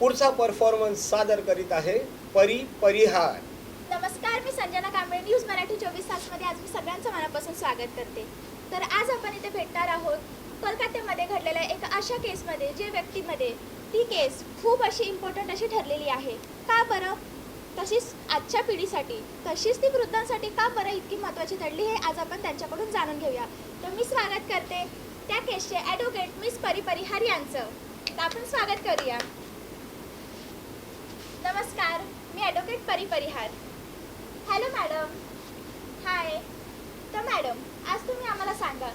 पुढचा परफॉर्मन्स सादर करीत आहे परी परिहार. नमस्कार मी संजना कांबळे न्यूज मराठी चोवीस तासमध्ये आज मी सगळ्यांचं मनापासून स्वागत करते. तर आज आपण इथे भेटणार आहोत कोलकात्यामध्ये घडलेल्या एका अशा केसमध्ये जे व्यक्तीमध्ये ती केस खूप अशी इम्पॉर्टंट अशी ठरलेली आहे. का बरं? तशीच आजच्या पिढीसाठी तशीच ती वृद्धांसाठी का बरं इतकी महत्त्वाची ठरली हे आज आपण त्यांच्याकडून जाणून घेऊया. तर मी स्वागत करते त्या केसचे ॲडव्होकेट मिस परी परिहार यांचं. तर आपण स्वागत करूया. नमस्कार मी ॲडव्होकेट परी परिहार. हॅलो मॅडम हाय तर मॅडम आज तुम्ही आम्हाला सांगा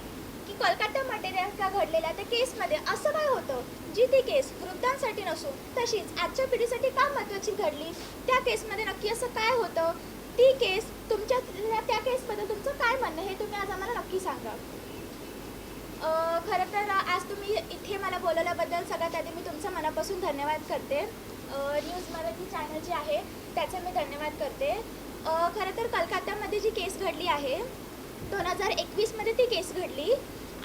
की कोलकाता नेमका घडलेल्या त्या केसमध्ये असं काय होतं? जी ती केस वृद्धांसाठी नसून तशीच आजच्या पिढीसाठी का महत्त्वाची घडली? त्या केसमध्ये नक्की असं काय होतं? ती केस तुमच्या त्या केसबद्दल तुमचं काय म्हणणं हे तुम्ही आज आम्हाला नक्की सांगा. खरं तर आज तुम्ही इथे मला बोलवल्याबद्दल सगळ्यात आधी मी तुमचं मनापासून धन्यवाद करते. न्यूज मराठी चॅनल जे आहे त्याचे मी धन्यवाद करते. खरं तर कलकत्त्यामध्ये जी केस घडली आहे दोन हजार एकवीसमध्ये ती केस घडली.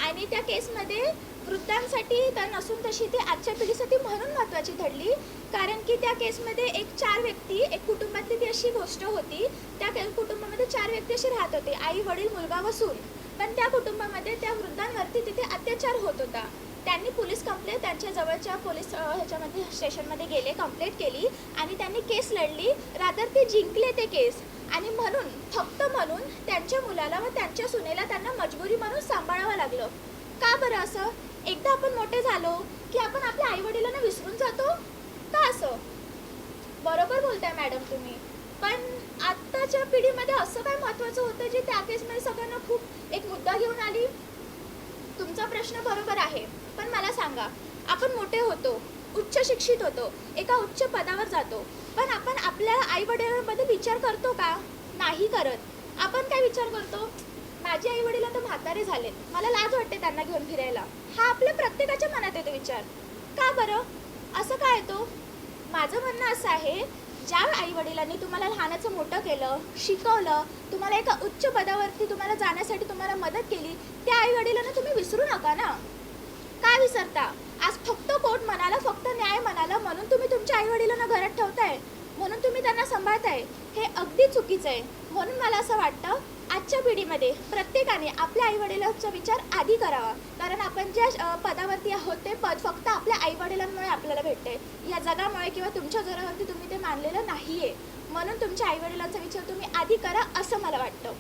आणि त्या केसमध्ये वृद्धांसाठी तर नसून तशी ती आजच्या पिढीसाठी म्हणून महत्त्वाची ठरली. कारण की त्या केसमध्ये एक चार व्यक्ती एक कुटुंबातली ती अशी गोष्ट होती त्या कुटुंबामध्ये चार व्यक्ती अशी राहत होते आई वडील मुलगा व सून. पण त्या कुटुंबामध्ये त्या वृद्धांवरती तिथे अत्याचार होत होता. त्यांनी पोलीस कंप्लेंट त्यांच्या जवळच्या पोलीस ह्याच्यामध्ये स्टेशनमध्ये गेले कंप्लेंट केली आणि त्यांनी केस लढली. रादर ते जिंकले ते केस. आणि म्हणून फक्त म्हणून त्यांच्या मुलाला व त्यांच्या सुनेला त्यांना मजबुरी म्हणून सांभाळावं लागलं. का बरं असं? एकदा आपण मोठे झालो की आपण आपल्या आईवडिलांना विसरून जातो? का असं? बरोबर बोलताय मॅडम तुम्ही. पण आत्ताच्या पिढीमध्ये असं काय महत्त्वाचं होतं जे त्या केसमध्ये सगळ्यांना खूप एक मुद्दा घेऊन आली? तुमचा प्रश्न बरोबर आहे. सांगा. आपण मोठे होतो उच्च शिक्षित होतो एका उच्च पदावर जातो. पण आपण आपल्या आई वडिलांबद्दल विचार करतो का? नाही करत. आपण काय विचार करतो? माझे आई वडील आता म्हातारे झाले मला लाज वाटते त्यांना घेऊन फिरायला. हा आपल्या प्रत्येकाच्या मनात येतो विचार. का बरं? असं काय येतो? माझं म्हणणं असं आहे ज्या आई वडिलांनी तुम्हाला लहानाचं मोठं केलं शिकवलं तुम्हाला एका उच्च पदावरती तुम्हाला जाण्यासाठी तुम्हाला मदत केली त्या आई वडिलांना तुम्ही विसरू नका ना? काय विसरता? आज फक्त कोर्ट म्हणाला फक्त न्याय म्हणाला म्हणून तुम्ही तुमच्या आई वडिलांना घरात ठेवताय. म्हणून तुम्ही त्यांना सांभाळताय. हे अगदी चुकीचं आहे. म्हणून मला असं वाटतं आजच्या पिढीमध्ये प्रत्येकाने आपल्या आई वडिलांचा विचार आधी करावा. कारण आपण ज्या पदावरती आहोत ते पद फक्त आपल्या आई वडिलांमुळे आपल्याला भेटते या जगामुळे किंवा तुमच्या जोरावरती तुम्ही ते मानलेलं नाही आहे म्हणून तुमच्या आई वडिलांचा विचार तुम्ही आधी करा असं मला वाटतं.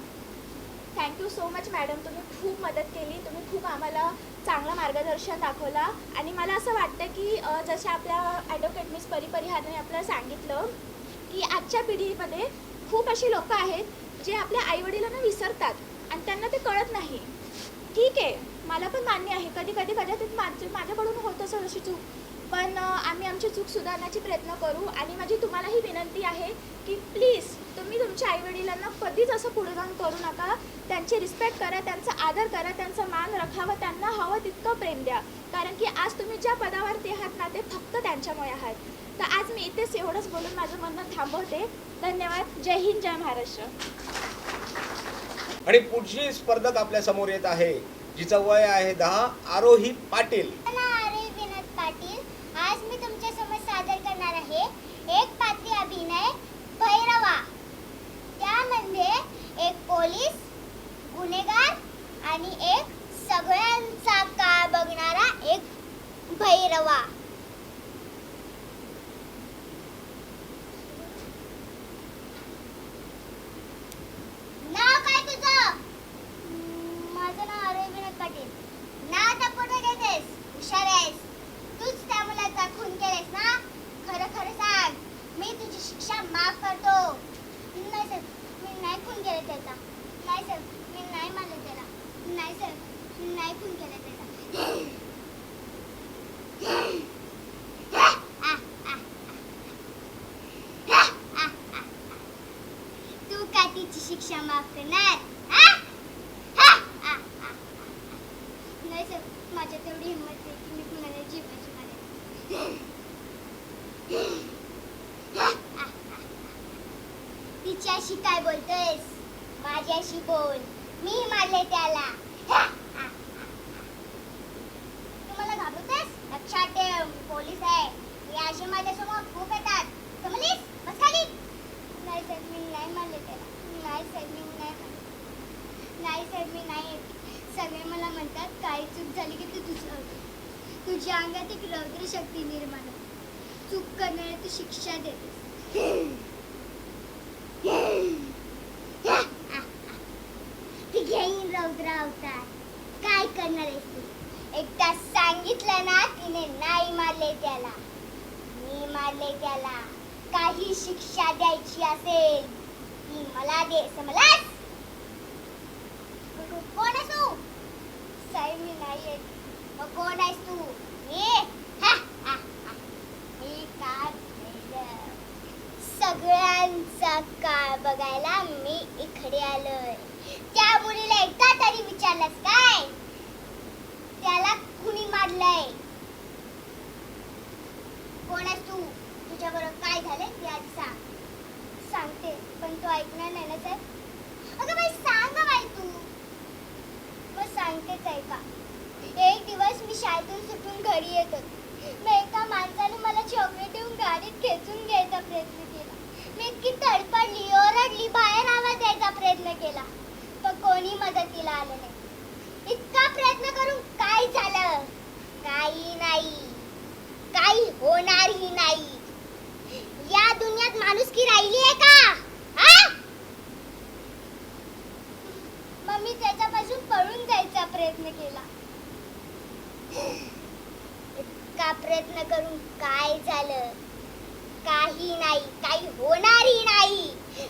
थँक्यू सो मच मॅडम तुम्ही खूप मदत केली. तुम्ही खूप आम्हाला चांगलं मार्गदर्शन दाखवला. आणि मला असं वाटतं की जसे आपल्या ॲडव्होकेट मिस परिपरिहारने आपल्याला सांगितलं की आजच्या पिढीमध्ये खूप अशी लोक आहेत जे आपल्या आईवडिलांना विसरतात आणि त्यांना ते कळत नाही. ठीक आहे मला पण मान्य आहे. कधी कधी कदाचित माझ्या माझ्याकडून होत असेल अशी चूक पण आम्ही आमची चूक सुधारण्याची प्रयत्न करू आणि माझी तुम्हालाही विनंती आहे की प्लीज तुम्ही तुमच्या आईवडिलांना कधीच असं पुढे जाऊन करू नका. त्यांची रिस्पेक्ट करा त्यांचा आदर करा त्यांचा मान राखावा त्यांना हवं तितकं प्रेम द्या. कारण की आज तुम्ही ज्या पदावरती आहात ना ते फक्त त्यांच्यामुळे आहात. तर आज मी इथेच एवढंच बोलून माझं म्हणणं थांबवते. धन्यवाद. जय हिंद जय महाराष्ट्र. आणि पुढची स्पर्धक आपल्यासमोर येत आहे जिचं वय आहे दहा आरोही पाटील मला आरे विनोद पाटील आज मी तुमच्यासमोर सादर करणार आहे एक पात्री अभिनय भैरवा त्यामध्ये एक पोलीस गुन्हेगार आणि एक सगळ्यांचा काळ बघणारा एक भैरवा नाव काय तुझं हम्म, माझं नाव आरोही विनोद पाटील नाव टपून देतेस हुशार आहेस तूच त्या मुलाचा खून केलेस ना खरं खरं सांग मी तुझी शिक्षा माफ करतो नाही सर मी नाही खून केलं त्याचा नाही सर मी नाही मारलं त्याला नाही सर मी नाही खून केलं त्याचा आ, आ, आ. आ, आ, आ. तू का तिची शिक्षा माफ करणार आ? हा, आ, आ, आ. नाही सर माझ्या तेवढी हिंमत नाही की मी कुणाला जीवाची मारेन तिच्याशी काय बोलतोयस? माझ्याशी बोल. मी मारले त्याला. तुम्हाला तू मला घाबरतेस लक्षात ठेव पोलीस आहे. हे असे माझ्यासमोर खूप येतात. समजलीस बस खाली. नाही सर मी नाही मारले त्याला. नाही सर मी नाही मारले. नाही सर मी नाही सगळे मला म्हणतात काही चूक झाली की तू तुझं तुझ्या अंगात एक रौद्र शक्ती निर्माण चूक करणाऱ्या तू शिक्षा देतेस ती घेईन काय करणार आहेस तू? एकदा सांगितलं ना तिने नाही मारले त्याला. मी मारले त्याला. काही शिक्षा द्यायची असेल ती मला दे समलास कोण आहेस तू? साहेब मी नाही येत मग कोण आहेस तू? मी? मी काळ सगळ्यांचा काळ बघायला मी इकडे आलोय. त्या मुलीला एकदा तरी विचारलंस काय? त्याला कुणी मारलंय? कोण आहेस तू? तुझ्या बरोबर काय झालंय? ते आज सांग. सांगते पण तू ऐकणार नाही ना साहेब अगं बाई सांग ना बाई तू. मग सांगतेच आहे का? एक दिवस मी शाळेतून सुटून घरी येत होते मग एका माणसाने मला चॉकलेट देऊन गाडीत खेचून घ्यायचा प्रयत्न केला. मी इतकी तडपडली ओरडली बाहेर आवाज द्यायचा प्रयत्न केला. कोणी मदतीला आलं नाही. इतका प्रयत्न करून काय झालं? काही नाही. काही होणारही नाही. या दुनियात माणुसकी राहिली आहे का? मम्मी त्याच्यापासून पळून जायचा प्रयत्न केला. इतका प्रयत्न करून काय झालं? काही नाही काही होणारही नाही.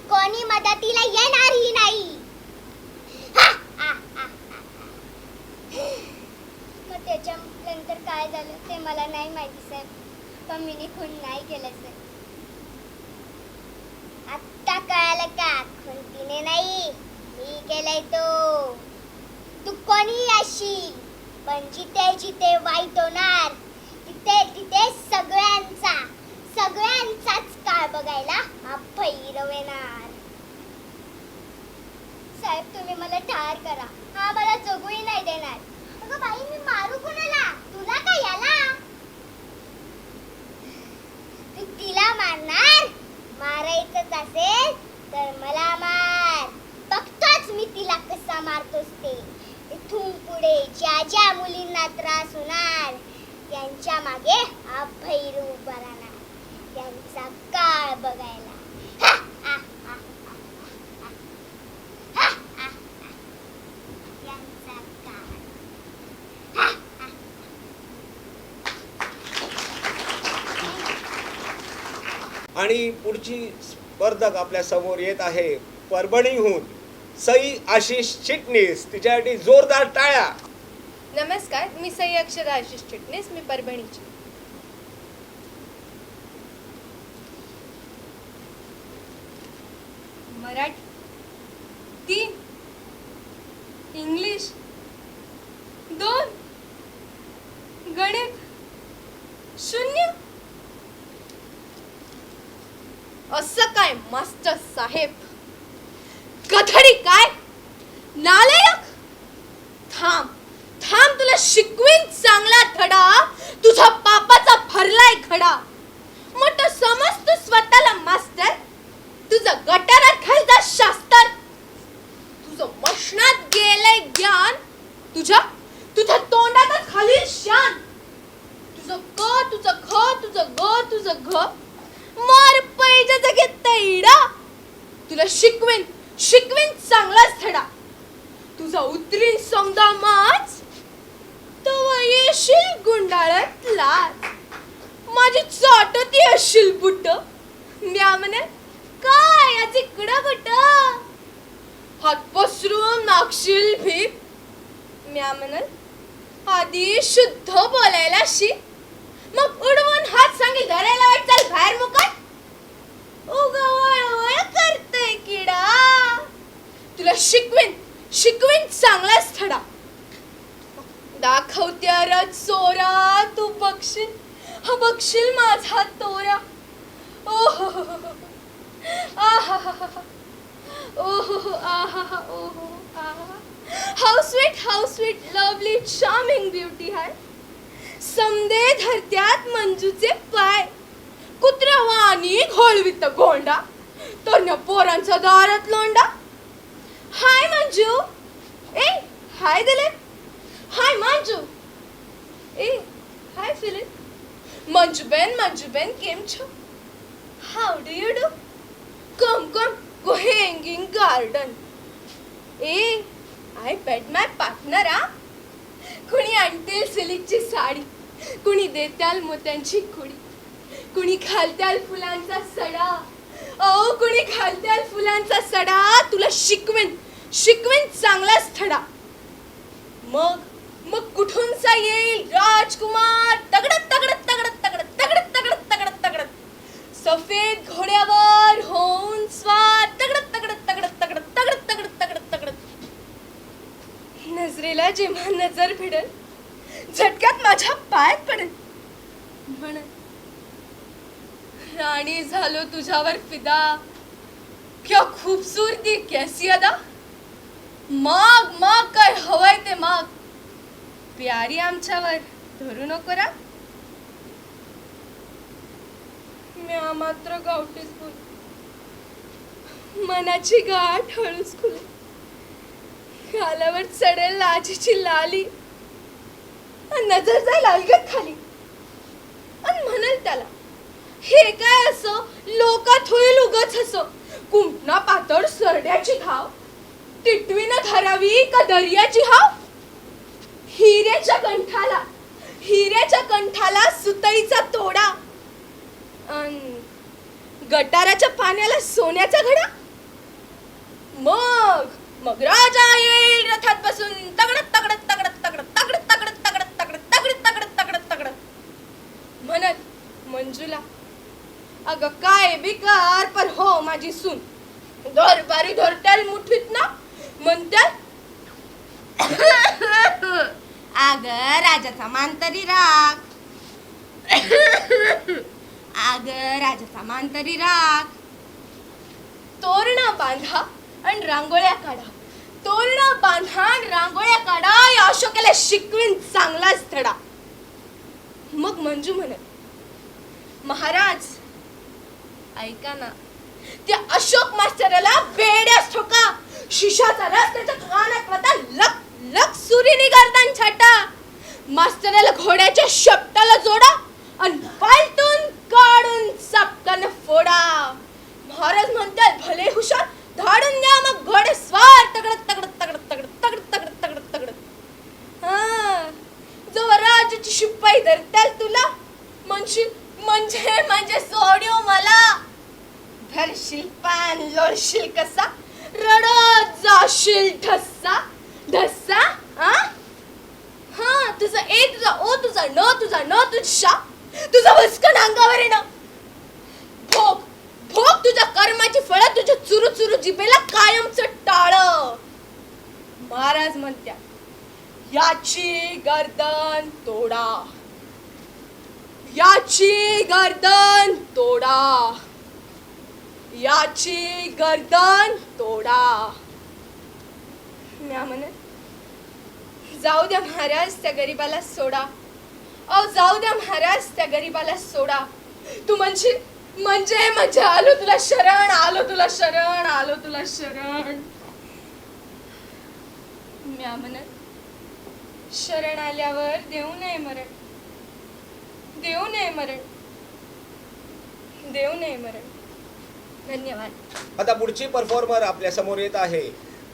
कोणी मदतीला येणारही नाही हा, हा, हा, हा, हा. मग त्याच्यानंतर काय झालं ते मला नाही माहिती साहेब. पण मी खून नाही केलं साहेब. आत्ता कळालं का? खून तिने नाही. मी केलंय तो. तू कोणी अशी? पण जिथे जिथे वाईट होणार तिथे तिथे सगळ्यांचा सगळ्यांचाच काळ बघायला हा भैरव येणार. साहेब तुम्ही मला ठार करा. हा मला जगूही नाही देणार. अगं असेल तर मला मार. बघतोच मी तिला कसा मारतोस ते. इथून पुढे ज्या ज्या मुलींना त्रास होणार त्यांच्या मागे हा भैरू उभा राहणार. त्यांचा काळ बघायला. आणि पुढची स्पर्धक आपल्यासमोर येत आहे. परभणीहून सई आशिष चिटणीस. तिच्यासाठी जोरदार टाळ्या. नमस्कार मी सई अक्षरा आशिष चिटणीस मी परभणीची. मराठी तीन इंग्लिश दोन गणित शून्य असं काय मास्टर साहेब. कथडी काय? नालायक? थांब थांब तुला शिकवीन चांगला धडा. तुझा पापाचा भरलाय खडा. मोठं समज तू स्वतःला मास्टर तुझं गटारात घालता शास्त्र. तुझं मशनात गेलंय ज्ञान. तुझ्या तुझ्या तोंडातच खालील शान. तुझं क तुझं ख तुझं ग तुझं घ. मार पैजा जगे तैडा. तुला शिकवेन शिकवेन चांगलाच धडा. तुझा उतरीन समजा माच तवा येशील गुंडाळत लाच माझी चाटती असशील बुट म्या म्हणे काय याची इकडं बुट हात पसरून मागशील भी म्या म्हणल आधी शुद्ध बोलायला शिक मग उडवून हात सांगेल धरायला वाट चाल बाहेर मुकट. उगवळ वळवळ करतय किडा. तुला शिकवेन शिकवेन चांगलाच थडा. दाखवत्या र चोरा तू बघशील हा बघशील माझा तोरा. ओ आहा हो आहा आहा how sweet how sweet lovely charming beauty हाय समदे धरत्यात मंजूचे पाय. वळवित गोंडा तर न पोरांचा दारात लोंडा हाय मंजू ए हाय दिलीप हाय मंजू ए हाय फिलिप મંજુ બેન મંજુ બેન કેમ છો how do you do come come go hanging garden A I bet my partner आ कुणी आणतील सिल्कची साडी कुणी देत्याल मोत्यांची कुडी कुणी घालत्याल फुलांचा सडा ओ कुणी घालत्याल फुलांचा सडा तुला शिकवेन शिकवेन चांगलाच थडा मग मग कुठूनचा येईल राजकुमार तगडत तगडत तगडत तगडत तगडत तगडत तगडत तगडत सफेद घोड्यावर होऊन स्वार तगडत तगडत तगडत तगडत तगडत तगडत तगडत तगडत नजरेला जेव्हा नजर भिडल झटक्यात माझ्या पायात पडेल म्हण राणी झालो तुझ्यावर फिदा. क्या खूबसूरती कैसी अदा? माग माग काय हवंय ते माग. प्यारी आमच्यावर धरू नको रा. म्या मात्र गावठीच बोल मनाची गाठ हळूच खुली गालावर चढेल लाजीची लाली. नजर जाईल अलगत खाली. आणि म्हणेल त्याला हे काय असं लोकात होईल उगच असं कुंपणा पातळ सरड्याची घाव टिटवीनं धरावी का दर्याची हाव हिऱ्याच्या कंठाला हिऱ्याच्या कंठाला सुतईचा तोडा गटाराच्या पाण्याला सोन्याचा घडा मग मग राजा येईल रथात बसून तगडत तगडत तगडत तगडत तगडत तगडत तगडत तगडत तगडत तगडत तगडत तगडत म्हणत मंजूला अगं काय बिकार पण हो माझी सून. दरबारी धरत्याल मुठीत ना म्हणतात आग राजाचा मान तरी राख. आग राजाचा मान तरी राख. तोरणा बांधा आणि रांगोळ्या काढा. तोरणा बांधा आणि रांगोळ्या काढा या अशोकाला शिकवीन चांगलाच धडा. मग मंजू म्हणत महाराज ऐका ना. त्या अशोक मास्तराला बेड्यास ठोका. शिशाचा रस त्याच्या कानात वता लक लक सुरीने गर्दन छाटा. मास्तराला घोड्याच्या शपटाला जोडा आणि पालतून काढून चपकन फोडा. महाराज म्हणतात भले हुशार धाडून द्या मग घोडे स्वार तगडत तगडत तगडत तगडत तगडत तगडत तगडत तगडत. हा. जो राजाची शिपाई धरताल तुला म्हणशील म्हणजे म्हणजे सोड्यो मला. धरशील पान लोळशील कसा? रडत जाशील ठस्सा. धस्सा हा हा तुझा ए तुझा ओ तुझा न तुझा न तुझा तुझा भस्कन अंगावर येणं. भोग भोग तुझ्या कर्माची फळ तुझ्या चुरू चुरू जिभेला कायमच टाळ. महाराज म्हणत्या याची गर्दन तोडा. याची गर्दन तोडा. याची गर्दन तोडा. म्या म्हणत जाऊ द्या महाराज त्या गरीबाला सोडा. अहो जाऊ द्या महाराज त्या गरीबाला सोडा. तू म्हणशील म्हणजे म्हणजे आलो तुला शरण आलो तुला शरण आलो तुला शरण. म्या म्हणत शरण आल्यावर देऊ नये मरण. देऊ नये मरण. देऊ नये मरण. धन्यवाद. आता पुढची परफॉर्मर आपल्यासमोर येत आहे.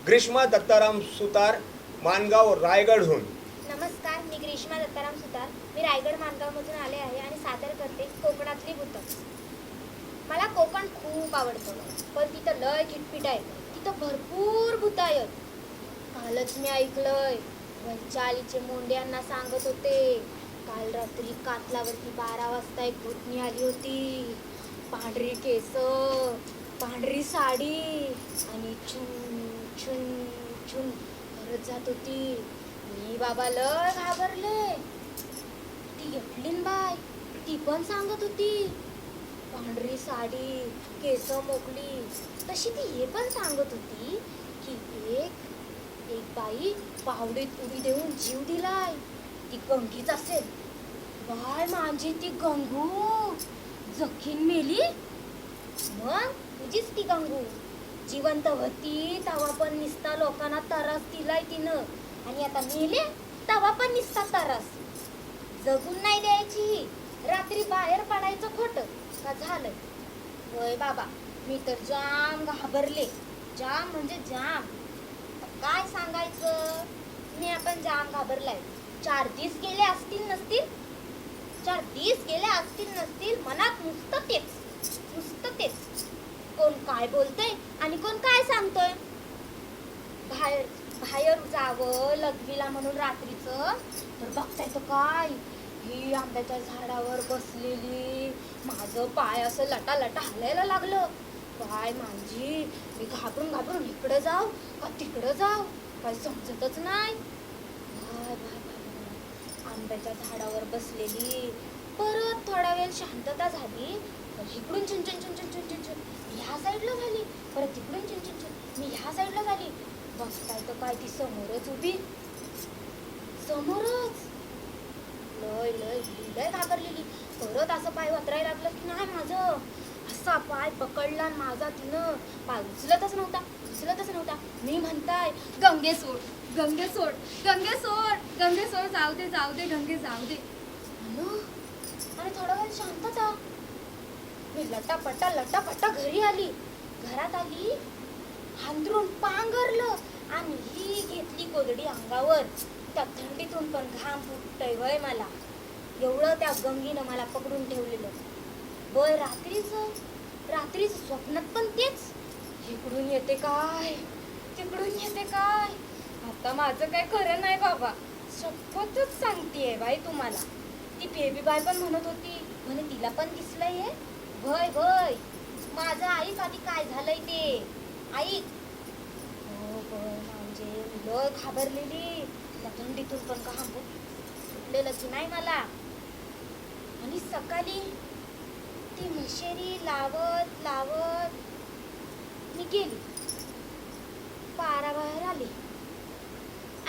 ग्रीष्मा दत्ताराम सुतार मानगाव रायगडहून. नमस्कार मी ग्रीष्मा दत्ताराम सुतार. मी रायगड मानगावमधून आले आहे आणि सादर करते कोकणातली भूतं मला कोकण खूप आवडतं पण तिथं लय किटपिट आहे. तिथं भरपूर भूत आहेत. कालच मी ऐकलंय वंचालीचे मोंड्यांना सांगत होते काल रात्री कातलावरती बारा वाजता एक भूतनी आली होती. पांढरी केस पांढरी साडी आणि छुन छुन छुन करत जात होती. मी बाबा लय घाबरले. ती एकलीन बाय. ती पण सांगत होती. पांढरी साडी केस मोकली. तशी ती हे पण सांगत होती की एक एक बाई पावडीत उडी देऊन जीव दिलाय. ती गंगीच असेल. बाय माझी ती गंगू जखीन मेली? मग? तुझीच ती गंगू. जिवंत होती तवा पण निसता लोकांना तरस दिलाय तिनं. आणि आता मेले तवा पण निसता तरस. जगून नाही द्यायची ही. रात्री बाहेर पडायचं खोट. का झालं? होय बाबा मी तर जाम घाबरले. जाम म्हणजे जाम. काय सांगायचं? मी आपण जाम घाबरलाय. चार दिस गेले असतील नसतील? चार दिस गेले असतील नसतील मनात नुसतं तेच नुसतं तेच. कोण काय बोलतय आणि कोण काय सांगतोय? बाहेर बाहेर जावं लघवीला म्हणून रात्रीचं. तर बघताय तो काय? ही आंब्याच्या झाडावर बसलेली. माझं पाय असं लटा लटा हलायला लागलं. काय माझी मी घाबरून घाबरून इकडं जाऊ का तिकडं जाऊ? काय समजतच नाही. आंब्याच्या झाडावर बसलेली. परत थोडा वेळ शांतता झाली. तर इकडून चुनचुन चुनचुन चुनचुन चुन ह्या साईडला झाली. परत तिकडून चुनचुन चुन मी ह्या साईडला झाली. बसताय तर काय ती समोरच उभी. समोरच. लय लय लय घाबरलेली. परत असं पाय वतरायला लागलं की नाही माझं? असा पाय पकडला आणि माझा तिनं. पाय उचलतच नव्हता उचलतच नव्हता. मी म्हणताय गंगे सोड. गंगे सोड गंगे सोड गंगे सोड जाऊ दे जाऊ दे गंगे जाऊ दे. अरे आणि थोडा वेळ शांतता मी लटापटा लटापटा घरी आली. घरात आली हांदरून पांघरलं आणि ही घेतली कोदडी अंगावर. त्या थंडीतून पण घाम फुटतय वय मला. एवढं त्या गंगीनं मला पकडून ठेवलेलं. वय रात्रीच रात्रीच स्वप्नात पण तेच. इकडून येते काय? तिकडून येते काय? आता माझं काय खरं नाही बाबा. शपथच सांगतेय बाई तुम्हाला. ती बेबी बाय पण म्हणत होती म्हणे तिला पण दिसलंय हे. भय भय माझं आईक आधी काय झालंय ते? आई हो म्हणजे मुलं घाबरलेली. त्यातून तिथून पण का सुटलेलं की नाही मला. आणि सकाळी ती मिशेरी लावत लावत मी गेली. पाराबाहेर आली.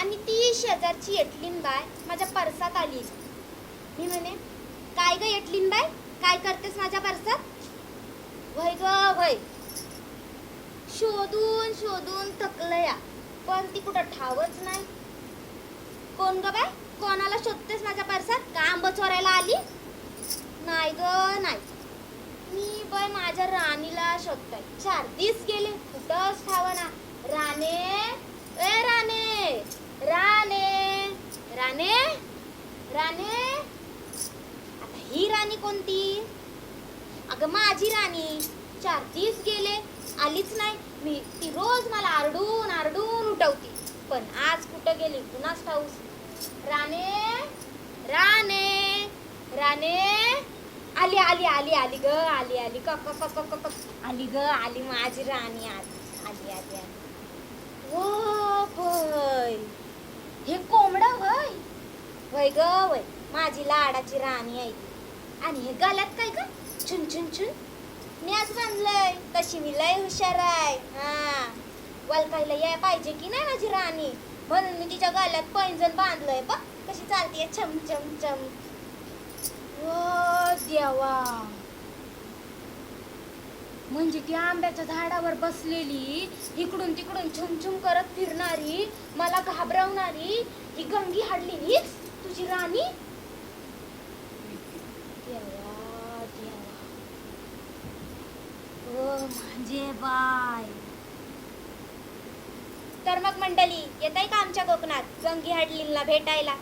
आणि ती शेजारची एटलीन बाय माझ्या परसात आली. मी म्हणे काय ग एटलीन बाय? काय करतेस माझ्या परसात? वय ग वय. शोधून शोधून थकलया पण ती कुठं ठावच नाही. कोण ग बाय? कोणाला शोधतेस माझ्या परसात? का आंब चोरायला आली? नाही ग नाही. मी बाय माझ्या राणीला शोधतोय. चार दिस गेले कुठंच ठावना राणे ए राणे. राणे राणे राणे. आता ही राणी कोणती? अगं माझी राणी. चार दिवस गेले आलीच नाही. मी ती रोज मला आरडून आरडून उठवती. पण आज कुठं गेली? कुणाच ठाऊस राणे राणे राणे. आली आली आली आली ग आली आली. क क क क क आली ग आली माझी राणी आली आली आली. आली वो हे कोंबडं वय. वय ग वय. माझी लाडाची राणी आहे. आणि हे गाल्यात काय का चुन चुन चुन मी आज बांधलंय तशी मी लय हुशार आहे. हा. वलकायला याय पाहिजे की नाही माझी राणी? म्हणून मी तिच्या गाल्यात पैंजण बांधलंय बघ. कशी चालतीये? छम छम छम. ओ देवा. म्हणजे ती आंब्याच्या झाडावर बसलेली इकडून तिकडून छुमछुम करत फिरणारी मला घाबरवणारी ही गंगी हाडली हीच तुझी राणी? देवा देवा. ओ म्हणजे बाय. तर मग मंडळी येत आहे का आमच्या कोकणात? गंगी हाडलींना भेटायला.